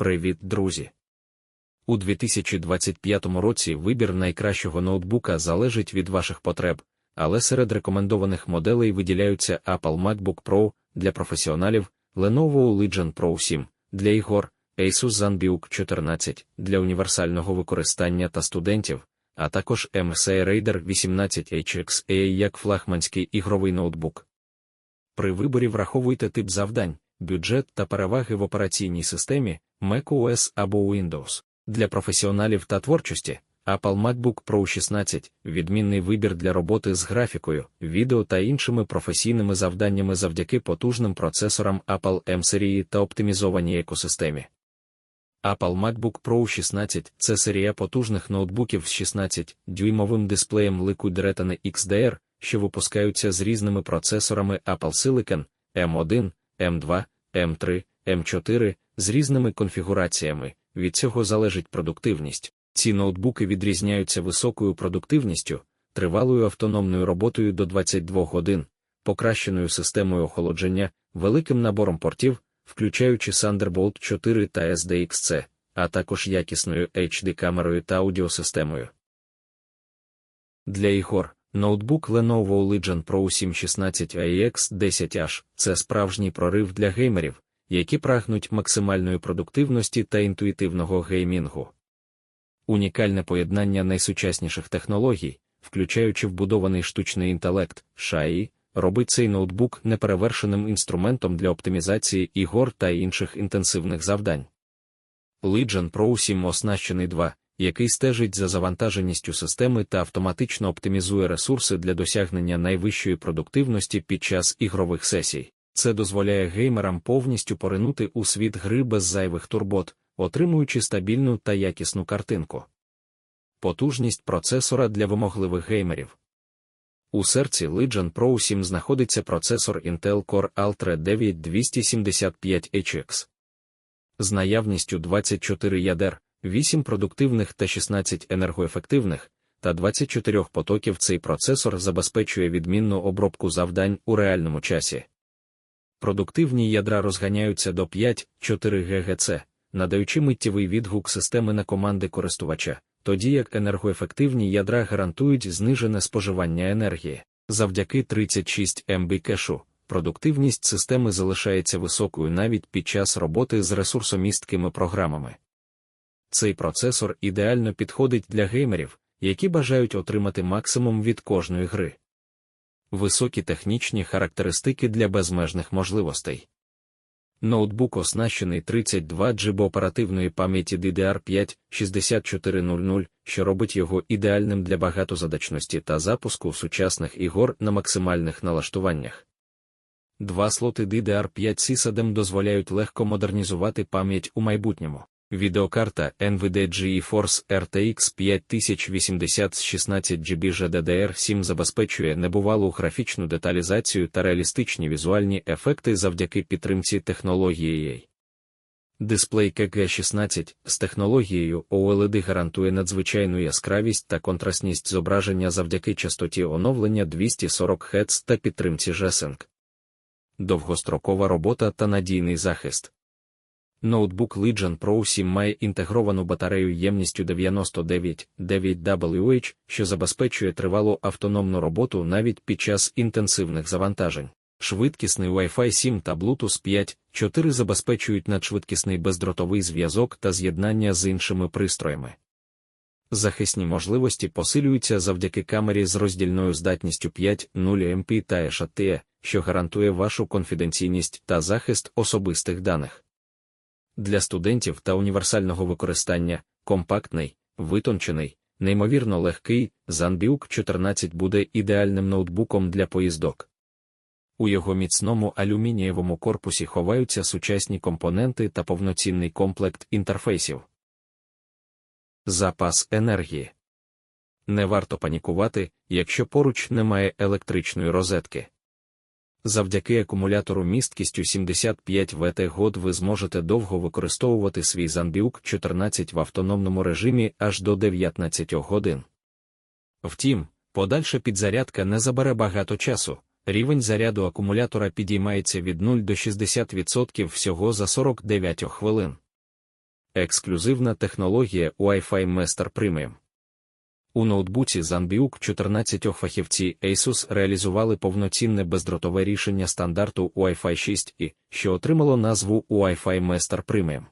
Привіт, друзі! У 2025 році вибір найкращого ноутбука залежить від ваших потреб, але серед рекомендованих моделей виділяються Apple MacBook Pro для професіоналів, Lenovo Legion Pro 7 для ігор, Asus ZenBook 14 для універсального використання та студентів, а також MSI Raider 18 HXA як флагманський ігровий ноутбук. При виборі враховуйте тип завдань, бюджет та переваги в операційній системі macOS або Windows. Для професіоналів та творчості Apple MacBook Pro 16 відмінний вибір для роботи з графікою, відео та іншими професійними завданнями завдяки потужним процесорам Apple M серії та оптимізованій екосистемі. Apple MacBook Pro 16 це серія потужних ноутбуків з 16-дюймовим дисплеєм Liquid Retina XDR, що випускаються з різними процесорами Apple Silicon M1, M2, M3, M4 з різними конфігураціями. Від цього залежить продуктивність. Ці ноутбуки відрізняються високою продуктивністю, тривалою автономною роботою до 22 годин, покращеною системою охолодження, великим набором портів, включаючи Thunderbolt 4 та SDXC, а також якісною HD-камерою та аудіосистемою. Для ігор ноутбук Lenovo Legion Pro 716 AX 10H це справжній прорив для геймерів, які прагнуть максимальної продуктивності та інтуїтивного геймінгу. Унікальне поєднання найсучасніших технологій, включаючи вбудований штучний інтелект, шаї, робить цей ноутбук неперевершеним інструментом для оптимізації ігор та інших інтенсивних завдань. Legion Pro 7 оснащений 2, який стежить за завантаженістю системи та автоматично оптимізує ресурси для досягнення найвищої продуктивності під час ігрових сесій. Це дозволяє геймерам повністю поринути у світ гри без зайвих турбот, отримуючи стабільну та якісну картинку. Потужність процесора для вимогливих геймерів. У серці Legion Pro 7 знаходиться процесор Intel Core Ultra 9 275HX. З наявністю 24 ядер, 8 продуктивних та 16 енергоефективних, та 24 потоків цей процесор забезпечує відмінну обробку завдань у реальному часі. Продуктивні ядра розганяються до 5-4 ГГц, надаючи миттєвий відгук системи на команди користувача, тоді як енергоефективні ядра гарантують знижене споживання енергії. Завдяки 36 МБ кешу, продуктивність системи залишається високою навіть під час роботи з ресурсомісткими програмами. Цей процесор ідеально підходить для геймерів, які бажають отримати максимум від кожної гри. Високі технічні характеристики для безмежних можливостей. Ноутбук оснащений 32 ГБ оперативної пам'яті DDR5 6400, що робить його ідеальним для багатозадачності та запуску сучасних ігор на максимальних налаштуваннях. Два слоти DDR5 SysADM дозволяють легко модернізувати пам'ять у майбутньому. Відеокарта NVIDIA GeForce RTX 5080 з 16 GB GDDR7 забезпечує небувалу графічну деталізацію та реалістичні візуальні ефекти завдяки підтримці технології EA. Дисплей KG16 з технологією OLED гарантує надзвичайну яскравість та контрастність зображення завдяки частоті оновлення 240 Хц та підтримці G-Sync. Довгострокова робота та надійний захист. Ноутбук Legion Pro 7 має інтегровану батарею ємністю 99 9WH, що забезпечує тривалу автономну роботу навіть під час інтенсивних завантажень. Швидкісний Wi-Fi 7 та Bluetooth 5, 4 забезпечують надшвидкісний бездротовий зв'язок та з'єднання з іншими пристроями. Захисні можливості посилюються завдяки камері з роздільною здатністю 5.0 МП та ESHT, що гарантує вашу конфіденційність та захист особистих даних для студентів та універсального використання, компактний, витончений, неймовірно легкий, ZenBook 14 буде ідеальним ноутбуком для поїздок. У його міцному алюмінієвому корпусі ховаються сучасні компоненти та повноцінний комплект інтерфейсів. Запас енергії. Не варто панікувати, якщо поруч немає електричної розетки. Завдяки акумулятору місткістю 75 Вт год ви зможете довго використовувати свій Zanbiuk 14 в автономному режимі аж до 19 годин. Втім, подальша підзарядка не забере багато часу. Рівень заряду акумулятора підіймається від 0 до 60% всього за 49 хвилин. Ексклюзивна технологія Wi-Fi Master Premium. У ноутбуці Zanbiuk 14 фахівці Asus реалізували повноцінне бездротове рішення стандарту Wi-Fi 6 і, що отримало назву Wi-Fi Master Premium.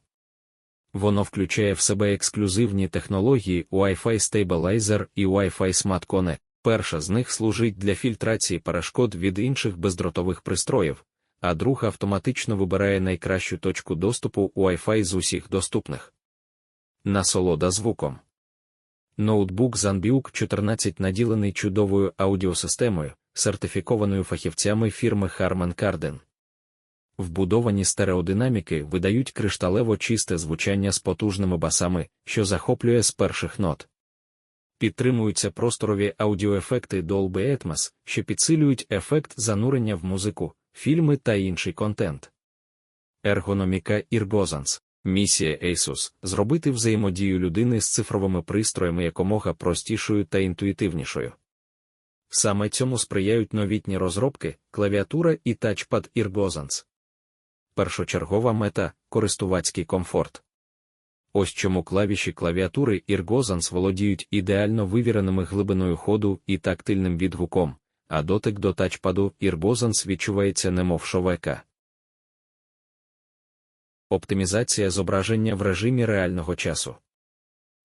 Воно включає в себе ексклюзивні технології Wi-Fi Stabilizer і Wi-Fi Smart Connect. Перша з них служить для фільтрації перешкод від інших бездротових пристроїв, а друга автоматично вибирає найкращу точку доступу Wi-Fi з усіх доступних. Насолода звуком. Ноутбук Zanbiuk 14 наділений чудовою аудіосистемою, сертифікованою фахівцями фірми Harman Kardon. Вбудовані стереодинаміки видають кришталево чисте звучання з потужними басами, що захоплює з перших нот. Підтримуються просторові аудіоефекти Dolby Atmos, що підсилюють ефект занурення в музику, фільми та інший контент. Ергономіка Іргозанс. Місія Asus – зробити взаємодію людини з цифровими пристроями якомога простішою та інтуїтивнішою. Саме цьому сприяють новітні розробки, клавіатура і тачпад Іргозанс. Першочергова мета користувацький комфорт. Ось чому клавіші клавіатури Іргозанс володіють ідеально вивіреними глибиною ходу і тактильним відгуком, а дотик до тачпаду Іргозанс відчувається немов шовека. Оптимізація зображення в режимі реального часу.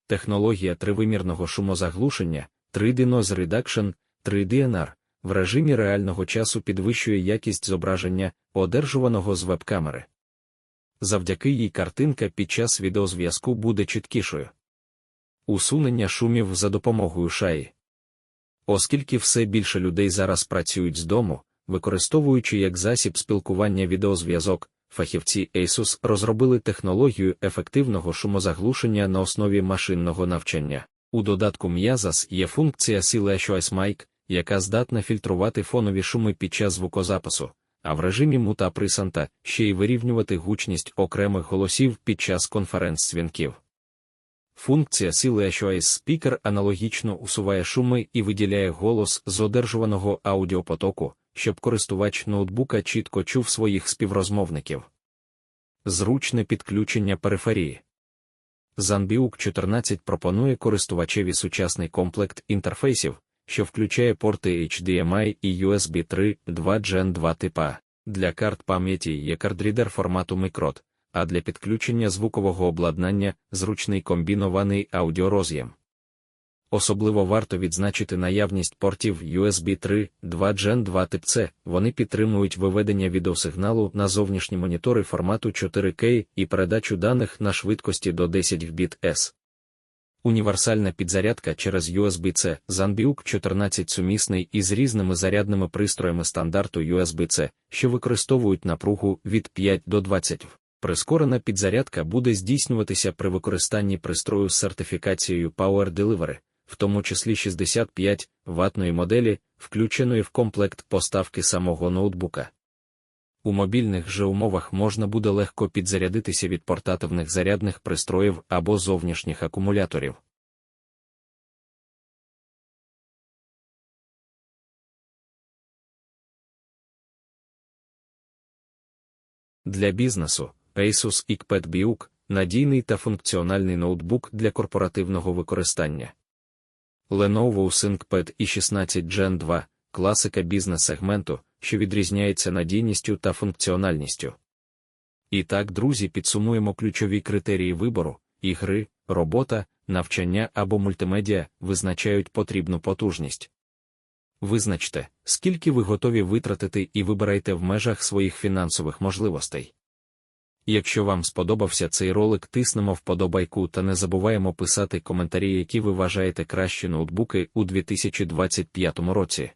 Технологія тривимірного шумозаглушення 3D Noise Reduction 3DNR в режимі реального часу підвищує якість зображення, одержуваного з веб-камери. Завдяки їй картинка під час відеозв'язку буде чіткішою. Усунення шумів за допомогою шаї. Оскільки все більше людей зараз працюють з дому, використовуючи як засіб спілкування відеозв'язок, фахівці Asus розробили технологію ефективного шумозаглушення на основі машинного навчання. У додатку м'язас є функція Silentious Mic, яка здатна фільтрувати фонові шуми під час звукозапису, а в режимі мута присанта ще й вирівнювати гучність окремих голосів під час конференц-дзвінків. Функція Silentious Speaker аналогічно усуває шуми і виділяє голос з одержуваного аудіопотоку, щоб користувач ноутбука чітко чув своїх співрозмовників. Зручне підключення периферії. Zanbiuk 14 пропонує користувачеві сучасний комплект інтерфейсів, що включає порти HDMI і USB 3, 2 Gen 2 типа. Для карт пам'яті є кардрідер формату Microt, а для підключення звукового обладнання зручний комбінований аудіороз'єм. Особливо варто відзначити наявність портів USB 3, 2 Gen 2 тип C, вони підтримують виведення відеосигналу на зовнішні монітори формату 4К і передачу даних на швидкості до 10 Вбіт S. Універсальна підзарядка через USB-C Zanbiuk 14 сумісний із різними зарядними пристроями стандарту USB-C, що використовують напругу від 5 до 20 В. Прискорена підзарядка буде здійснюватися при використанні пристрою з сертифікацією Power Delivery, в тому числі 65 ватної моделі, включеної в комплект поставки самого ноутбука. У мобільних же умовах можна буде легко підзарядитися від портативних зарядних пристроїв або зовнішніх акумуляторів. Для бізнесу Asus ICPED BIUC – надійний та функціональний ноутбук для корпоративного використання. Lenovo ThinkPad i 16 Gen 2 класика бізнес-сегменту, що відрізняється надійністю та функціональністю. І так, друзі, підсумуємо ключові критерії вибору: ігри, робота, навчання або мультимедіа визначають потрібну потужність. Визначте, скільки ви готові витратити і вибирайте в межах своїх фінансових можливостей. Якщо вам сподобався цей ролик, тиснемо вподобайку та не забуваємо писати коментарі, які ви вважаєте кращі ноутбуки у 2025 році.